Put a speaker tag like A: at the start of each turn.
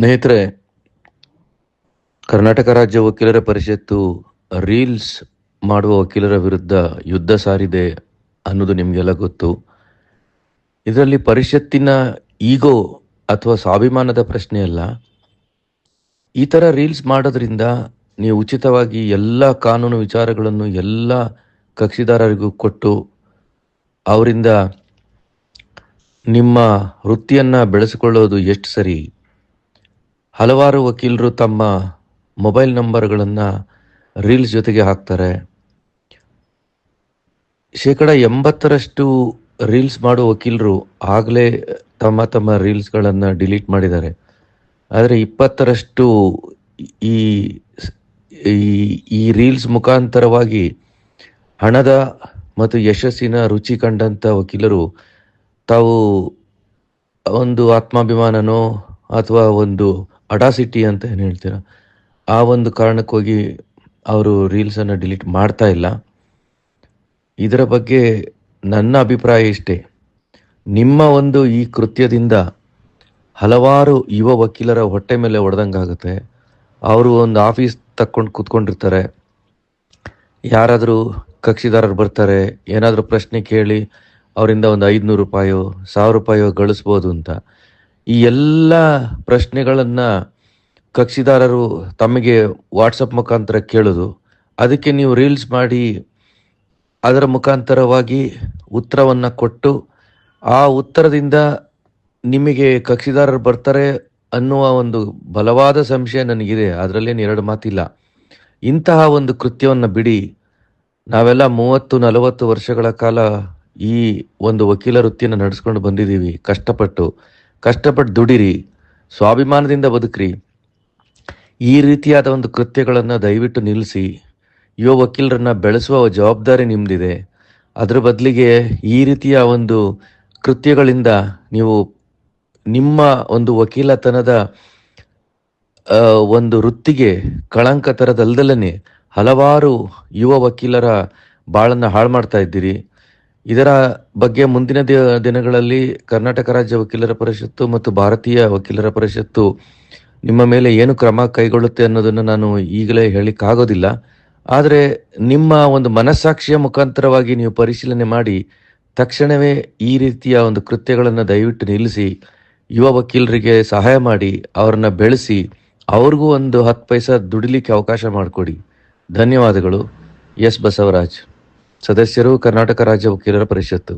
A: ಸ್ನೇಹಿತರೆ, ಕರ್ನಾಟಕ ರಾಜ್ಯ ವಕೀಲರ ಪರಿಷತ್ತು ರೀಲ್ಸ್ ಮಾಡುವ ವಕೀಲರ ವಿರುದ್ಧ ಯುದ್ಧ ಸಾರಿದೆ ಅನ್ನೋದು ನಿಮಗೆಲ್ಲ ಗೊತ್ತು. ಇದರಲ್ಲಿ ಪರಿಷತ್ತಿನ ಈಗೋ ಅಥವಾ ಸ್ವಾಭಿಮಾನದ ಪ್ರಶ್ನೆ ಅಲ್ಲ. ಈ ಥರ ರೀಲ್ಸ್ ಮಾಡೋದ್ರಿಂದ ನೀವು ಉಚಿತವಾಗಿ ಎಲ್ಲ ಕಾನೂನು ವಿಚಾರಗಳನ್ನು ಎಲ್ಲ ಕಕ್ಷಿದಾರರಿಗೂ ಕೊಟ್ಟು ಅವರಿಂದ ನಿಮ್ಮ ವೃತ್ತಿಯನ್ನು ಬೆಳೆಸಿಕೊಳ್ಳೋದು ಎಷ್ಟು ಸರಿ? ಹಲವಾರು ವಕೀಲರು ತಮ್ಮ ಮೊಬೈಲ್ ನಂಬರ್ಗಳನ್ನು ರೀಲ್ಸ್ ಜೊತೆಗೆ ಹಾಕ್ತಾರೆ. ಶೇಕಡ ಎಂಬತ್ತರಷ್ಟು ರೀಲ್ಸ್ ಮಾಡೋ ವಕೀಲರು ಆಗಲೇ ತಮ್ಮ ತಮ್ಮ ರೀಲ್ಸ್ಗಳನ್ನು ಡಿಲೀಟ್ ಮಾಡಿದ್ದಾರೆ. ಆದರೆ ಇಪ್ಪತ್ತರಷ್ಟು ಈ ಈ- ರೀಲ್ಸ್ ಮುಖಾಂತರವಾಗಿ ಹಣದ ಮತ್ತು ಯಶಸ್ಸಿನ ರುಚಿ ಕಂಡಂಥ ವಕೀಲರು ತಾವು ಒಂದು ಆತ್ಮಾಭಿಮಾನನೋ ಅಥವಾ ಒಂದು ಅಡಾಸಿಟಿ ಅಂತ ಏನು ಹೇಳ್ತೀರಾ? ಆ ಒಂದು ಕಾರಣಕ್ಕೋಗಿ ಅವರು ರೀಲ್ಸನ್ನು ಡಿಲೀಟ್ ಮಾಡ್ತಾ ಇಲ್ಲ. ಇದರ ಬಗ್ಗೆ ನನ್ನ ಅಭಿಪ್ರಾಯ ಇಷ್ಟೇ. ನಿಮ್ಮ ಒಂದು ಈ ಕೃತ್ಯದಿಂದ ಹಲವಾರು ಯುವ ವಕೀಲರ ಹೊಟ್ಟೆ ಮೇಲೆ ಹೊಡೆದಂಗಾಗುತ್ತೆ ಅವರು ಒಂದು ಆಫೀಸ್ ತಕ್ಕೊಂಡು ಕೂತ್ಕೊಂಡಿರ್ತಾರೆ. ಯಾರಾದರೂ ಕಕ್ಷಿದಾರರು ಬರ್ತಾರೆ, ಏನಾದರೂ ಪ್ರಶ್ನೆ ಕೇಳಿ ಅವರಿಂದ ಒಂದು ಐದುನೂರು ರೂಪಾಯೋ, ಸಾವಿರ ರೂಪಾಯೋ ಗಳಿಸ್ಬೋದು ಅಂತ. ಈ ಎಲ್ಲ ಪ್ರಶ್ನೆಗಳನ್ನು ಕಕ್ಷಿದಾರರು ತಮಗೆ ವಾಟ್ಸಪ್ ಮುಖಾಂತರ ಕೇಳೋದು. ಅದಕ್ಕೆ ನೀವು ರೀಲ್ಸ್ ಮಾಡಿ ಅದರ ಮುಖಾಂತರವಾಗಿ ಉತ್ತರವನ್ನು ಕೊಟ್ಟು ಆ ಉತ್ತರದಿಂದ ನಿಮಗೆ ಕಕ್ಷಿದಾರರು ಬರ್ತಾರೆ ಅನ್ನುವ ಒಂದು ಬಲವಾದ ಸಂಶಯ ನನಗಿದೆ. ಅದರಲ್ಲೇನು ಎರಡು ಮಾತಿಲ್ಲ. ಇಂತಹ ಒಂದು ಕೃತ್ಯವನ್ನು ಬಿಡಿ. ನಾವೆಲ್ಲ ಮೂವತ್ತು, ನಲವತ್ತು ವರ್ಷಗಳ ಕಾಲ ಈ ಒಂದು ವಕೀಲ ವೃತ್ತಿಯನ್ನು ನಡೆಸ್ಕೊಂಡು ಬಂದಿದ್ದೀವಿ. ಕಷ್ಟಪಟ್ಟು. ಕಷ್ಟಪಟ್ಟು ದುಡಿರಿ, ಸ್ವಾಭಿಮಾನದಿಂದ ಬದುಕ್ರಿ. ಈ ರೀತಿಯಾದ ಒಂದು ಕೃತ್ಯಗಳನ್ನು ದಯವಿಟ್ಟು ನಿಲ್ಲಿಸಿ. ಯುವ ವಕೀಲರನ್ನ ಬೆಳೆಸುವ ಜವಾಬ್ದಾರಿ ನಿಮ್ಮದಿದೆ ಅದರ ಬದಲಿಗೆ ಈ ರೀತಿಯ ಒಂದು ಕೃತ್ಯಗಳಿಂದ ನೀವು ನಿಮ್ಮ ಒಂದು ವಕೀಲತನದ ಒಂದು ವೃತ್ತಿಗೆ ಕಳಂಕ ತರದಲ್ದಲ್ಲೇ ಹಲವಾರು ಯುವ ವಕೀಲರ ಬಾಳನ್ನು ಹಾಳು ಮಾಡ್ತಾ ಇದ್ದೀರಿ. ಇದರ ಬಗ್ಗೆ ಮುಂದಿನ ದಿನಗಳಲ್ಲಿ ಕರ್ನಾಟಕ ರಾಜ್ಯ ವಕೀಲರ ಪರಿಷತ್ತು ಮತ್ತು ಭಾರತೀಯ ವಕೀಲರ ಪರಿಷತ್ತು ನಿಮ್ಮ ಮೇಲೆ ಏನು ಕ್ರಮ ಕೈಗೊಳ್ಳುತ್ತೆ ಅನ್ನೋದನ್ನು ನಾನು ಈಗಲೇ ಹೇಳಿಕ್ಕಾಗೋದಿಲ್ಲ. ಆದರೆ ನಿಮ್ಮ ಒಂದು ಮನಸ್ಸಾಕ್ಷಿಯ ಮುಖಾಂತರವಾಗಿ ನೀವು ಪರಿಶೀಲನೆ ಮಾಡಿ ತಕ್ಷಣವೇ ಈ ರೀತಿಯ ಒಂದು ಕೃತ್ಯಗಳನ್ನು ದಯವಿಟ್ಟು ನಿಲ್ಲಿಸಿ, ಯುವ ವಕೀಲರಿಗೆ ಸಹಾಯ ಮಾಡಿ, ಅವರನ್ನ ಬೆಳೆಸಿ, ಅವ್ರಿಗೂ ಒಂದು ಹತ್ತು ಪೈಸಾ ದುಡಿಲಿಕ್ಕೆ ಅವಕಾಶ ಮಾಡಿಕೊಡಿ. ಧನ್ಯವಾದಗಳು. ಎಸ್ ಬಸವರಾಜ್. ಸದಸ್ಯರು ಕರ್ನಾಟಕ ರಾಜ್ಯ ವಕೀಲರ ಪರಿಷತ್ತು.